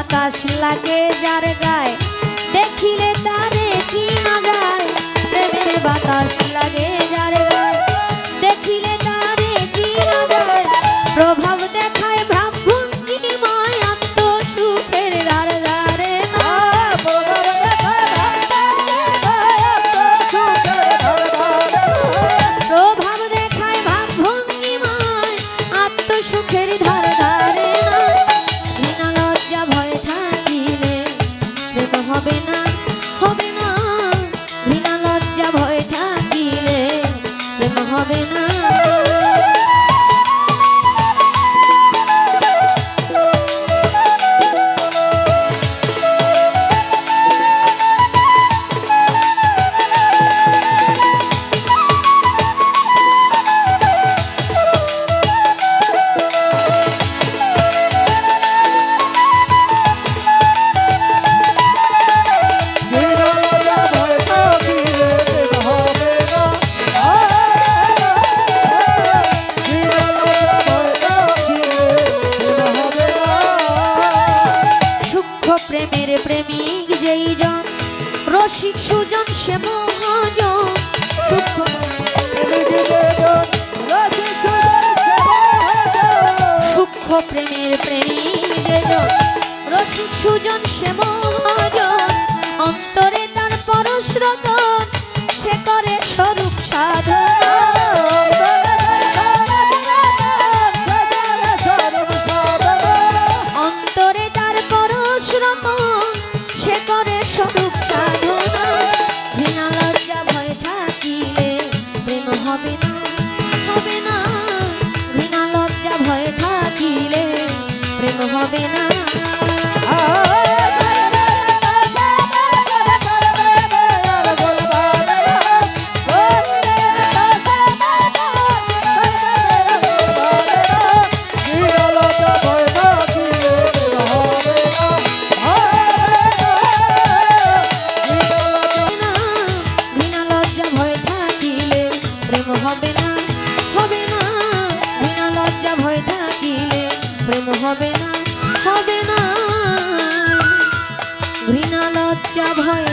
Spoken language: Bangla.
বাতাস লাগে যার গায়। দেখিলে তারে চিনা যায়। রসিক সুজন সে সূক্ষ্ম প্রেমের প্রেমী রসিক সুজন সে মহাজন। অন্তরে তার পরশ্রতন সে করে স্বরূপ সাধন। দেখিলে প্রেম হবে না। হবে না হবে না। ঘৃণা লজ্জা ভয়